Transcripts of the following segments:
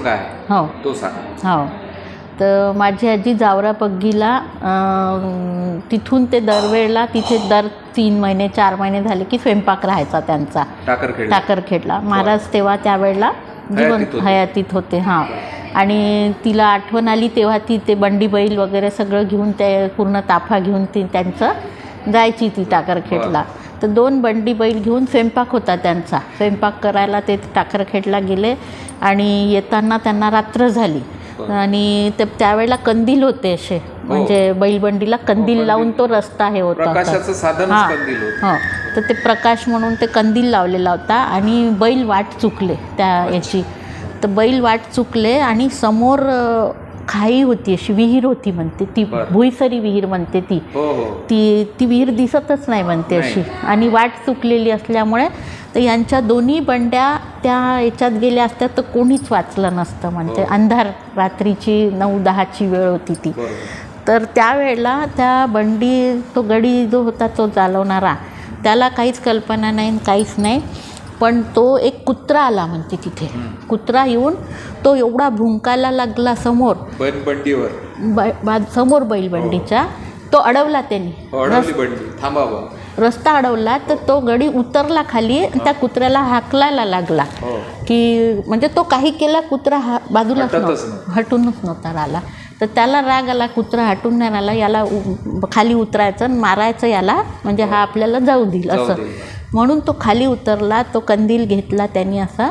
प्रसंग आहे. हो. तो सांगा. हो. तर माझी आजी जावरा पग्गीला तिथून ते दरवेळेला तिथे दर तीन महिने चार महिने झाले की स्वयंपाक राहायचा त्यांचा. टाकरखेड टाकरखेडला. महाराज तेव्हा त्यावेळेला जिवंत होते. हयातीत होते हां. आणि तिला आठवण आली तेव्हा ती ते बंडी बैल वगैरे सगळं घेऊन ते पूर्ण ताफा घेऊन ती त्यांचं जायची ती टाकरखेडला. तर दोन बंडी बैल घेऊन स्वयंपाक होता त्यांचा. स्वयंपाक करायला ते टाकरखेडला गेले आणि येताना त्यांना रात्र झाली. आणि ते त्यावेळेला कंदील होते असे. म्हणजे बैलबंडीला कंदील कंदील. लावून तो रस्ता हे होता. हां. होतं. हो. तर ते प्रकाश म्हणून ते कंदील लावलेला होता आणि बैल वाट चुकले त्या याची. तर बैल वाट चुकले आणि समोर खाई होती अशी विहीर होती म्हणते ती. भुईसरी विहीर म्हणते ती. हो हो. ती ती विहीर दिसतच नाही म्हणते. अशी. आणि वाट चुकलेली असल्यामुळे तर यांच्या दोन्ही बंड्या त्या याच्यात गेल्या असत्या तर कोणीच वाचलं नसतं म्हणते. हो. अंधार रात्रीची नऊ दहाची वेळ होती ती. तर त्यावेळेला त्या बंडी तो गडी जो होता तो चालवणारा त्याला काहीच कल्पना नाही काहीच नाही. पण तो एक कुत्रा आला म्हणते तिथे. कुत्रा येऊन तो एवढा भुंकायला लागला समोर. बनबंडीवर. ब समोर बैलबंडीच्या. तो अडवला त्यांनी. बा रस्ता अडवला तर तो गडी उतरला खाली त्या कुत्र्याला हाकलायला लागला. हो. की म्हणजे तो काही केला कुत्रा हा बाजूलाच नव्हता. हटूनच नव्हता राहिला. तर त्याला राग आला कुत्रा हटून नाही राहिला. याला खाली उतरायचं मारायचं याला. म्हणजे हा. आपल्याला जाऊ देईल असं. म्हणून तो खाली उतरला तो कंदील घेतला त्यांनी असा.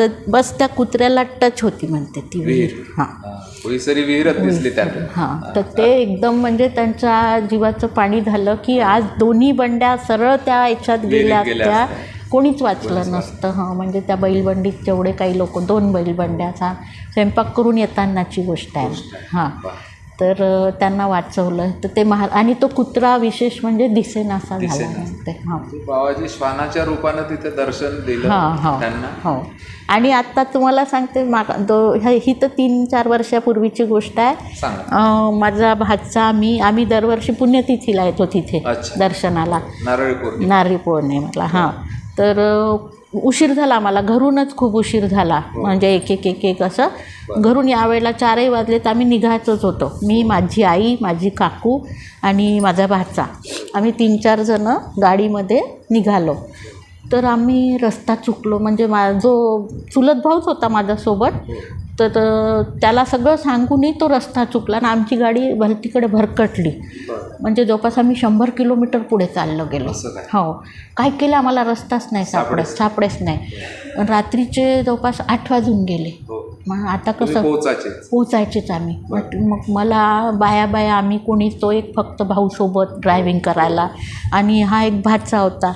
तर बस त्या कुत्र्याला टच होती म्हणते ती विहीर विहीर हां. विहीरच दिसली हां. तर ते एकदम म्हणजे त्यांच्या जीवाचं पाणी झालं की आज दोन्ही बंड्या सरळ त्या याच्यात गेल्या त्या. कोणीच वाचलं नसतं. हां म्हणजे त्या बैलबंडीत जेवढे काही लोक दोन बैलबंड्याचा स्वयंपाक करून येतानाची गोष्ट आहे. हां. तर त्यांना वाचवलं. तर ते महा आणि तो कुत्रा विशेष म्हणजे दिसेनासा झाला. म्हणते हां. बाबाजी श्वानाच्या रूपानं तिथे दर्शन दिलं हां हां. त्यांना? हो. आणि आत्ता तुम्हाला सांगते दो ह्या- ही तर तीन चार वर्षापूर्वीची गोष्ट आहे. माझा भाचा मी आम्ही दरवर्षी पुण्यतिथीला येतो तिथे. दर्शनाला. नारळी पौर्णिमा. नारळी पौर्णिमेला हां. तर उशीर झाला मला घरूनच खूप उशीर झाला. म्हणजे एक एक एक एक असं. घरून यावेळेला चारही वाजले तर आम्ही निघायचंच होतो. मी माझी आई माझी काकू आणि माझा भाचा. आम्ही तीन चार जणं गाडीमध्ये निघालो. तर आम्ही रस्ता चुकलो. म्हणजे मा जो चुलत भाऊच होता माझ्यासोबत तर त्याला सगळं सांगूनही तो रस्ता चुकला आणि आमची गाडी भलतीकडे भरकटली. म्हणजे जवळपास आम्ही शंभर किलोमीटर पुढे चाललो गेलो? हो. काय केलं आम्हाला रस्ताच नाही सापडत सापडेच नाही. रात्रीचे जवळपास आठ वाजून गेले. हो. मग आता तुम्ही कसं? पोचायचेच आम्ही. मग मग मला बाया बाया आम्ही कोणीच तो एक फक्त भाऊ सोबत ड्रायव्हिंग करायला आणि हा एक भाचा होता.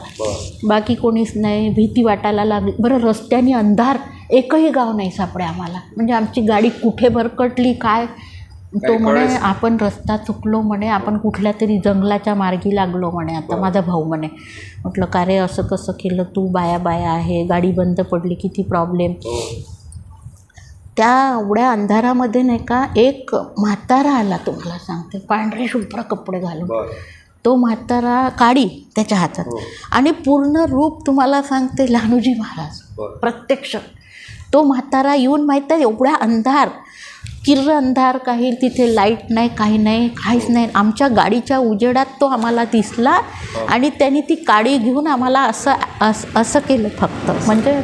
बाकी कोणीच नाही. भीती वाटायला लागली. बरं रस्त्याने अंधार एकही गाव नाही सापडे आम्हाला. म्हणजे आमची गाडी कुठे भरकटली काय? तो म्हणे. आपण रस्ता चुकलो म्हणे आपण कुठल्या तरी जंगलाच्या मार्गी लागलो म्हणे आता माझा भाऊ म्हणे. म्हटलं का रे असं कसं केलं? तू बाया बाया आहे गाडी बंद पडली किती प्रॉब्लेम हो. त्या एवढ्या अंधारामध्ये नाही का एक म्हातारा आला तुम्हाला सांगते. पांढरे शुभ्र कपडे घालून. तो म्हातारा काडी त्याच्या हातात. हो. आणि पूर्ण रूप तुम्हाला सांगते लहानूजी महाराज. प्रत्यक्ष. तो म्हातारा येऊन माहीत आहे एवढ्या अंधार. किर्र अंधार काही तिथे लाइट नाही काही नाही काहीच नाही. आमच्या गाडीच्या उजेडात तो आम्हाला दिसला आणि त्यांनी ती काडी घेऊन आम्हाला असं असं असं केलं फक्त. म्हणजे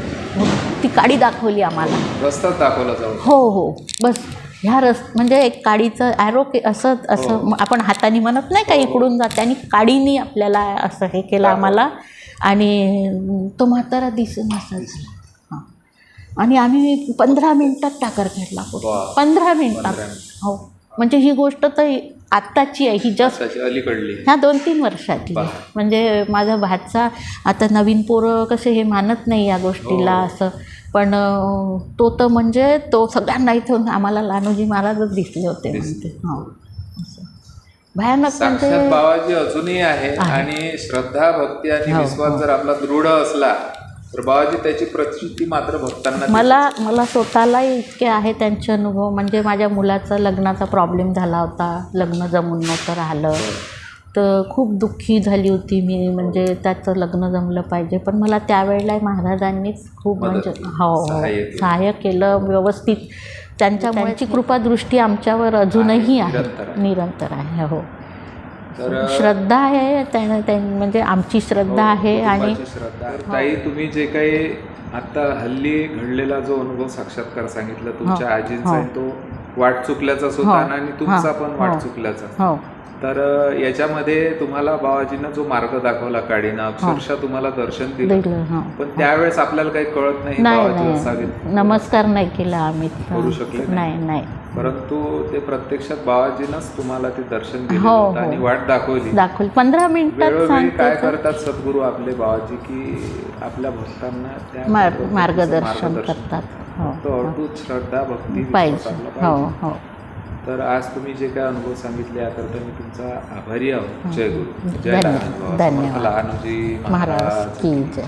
ती काडी दाखवली आम्हाला. रस्ताच दाखवला हो हो. बस. ह्या रस म्हणजे एक काडीचं ॲरो के असं असं हो. आपण हाताने म्हणत नाही का इकडून जात त्यांनी काडीने आपल्याला असं हे केलं. आम्हाला आणि तो म्हातारा दिसून असं हां आणि आम्ही पंधरा मिनटात टाकर घेतला. पंधरा मिनटात. हो म्हणजे ही गोष्ट तर आत्ताची आहे ही जस्ट अलीकडली ह्या दोन तीन वर्षातली. म्हणजे माझा भाचा आता नवीन पोरं कसे हे मानत नाही या गोष्टीला हो. असं पण तो तर म्हणजे तो सगळ्यांना इथून आम्हाला लानोजी महाराजच दिसले होते म्हणते. हो. असं. भयानक साक्षात म्हणजे बाबाजी अजूनही आहे. आणि श्रद्धा भक्ती आणि हो, विश्वास जर आपला दृढ असला तर बाबाजी त्याची प्रचिती मात्र भक्तांना. मला मला स्वतःलाही इतके आहे त्यांचे अनुभव. म्हणजे माझ्या मुलाचा लग्नाचा प्रॉब्लेम झाला होता. लग्न जमून नव्हतं राहिलं. तर खूप दुःखी झाली होती मी म्हणजे त्याचं लग्न जमलं पाहिजे. पण मला त्यावेळेला महाराजांनीच खूप मदत म्हणजे हो हो. सहाय्य केलं. व्यवस्थित. त्यांच्या त्यांची कृपादृष्टी आमच्यावर अजूनही आहे. निरंतर आहे. हो. श्रद्धा आहे त्या त्या- म्हणजे आमची श्रद्धा आहे आणि हो, ताई तुम्ही जे काही आता हल्ली घडलेला जो अनुभव साक्षात्कार सांगितला तुमच्या हो, आजींचा हो. आणि तो वाट चुकल्याचाच होता हो, आणि तुमचा हा, पण वाट हो. चुकल्याचा. हो. तर याच्यामध्ये तुम्हाला बाबाजीनं जो मार्ग दाखवला काडीनं अक्षरशः तुम्हाला दर्शन दिलं. पण त्यावेळेस आपल्याला काही कळत नाही बाबाजी असावेत नमस्कार नाही केला आम्ही. करू शकले नाही. नाही परंतु ते प्रत्यक्षात बाबाजीनंच तुम्हाला ते दर्शन दिलं हो, होतं हो. आणि वाट दाखवली. दाखवली. पंधरा मिनिटात काय करतात सद्गुरू आपले बाबाजी की आपल्या भक्तांना मार्गदर्शन करतात. हो फक्त अटूट श्रद्धा भक्ती पाहिजे. हो. हो. तर आज तुम्ही जे काय अनुभव सांगितले याकरता मी तुमचा आभारी आहोत. जय गुरु. जय. लहान. समर्थ लहानजी महाराज की जय.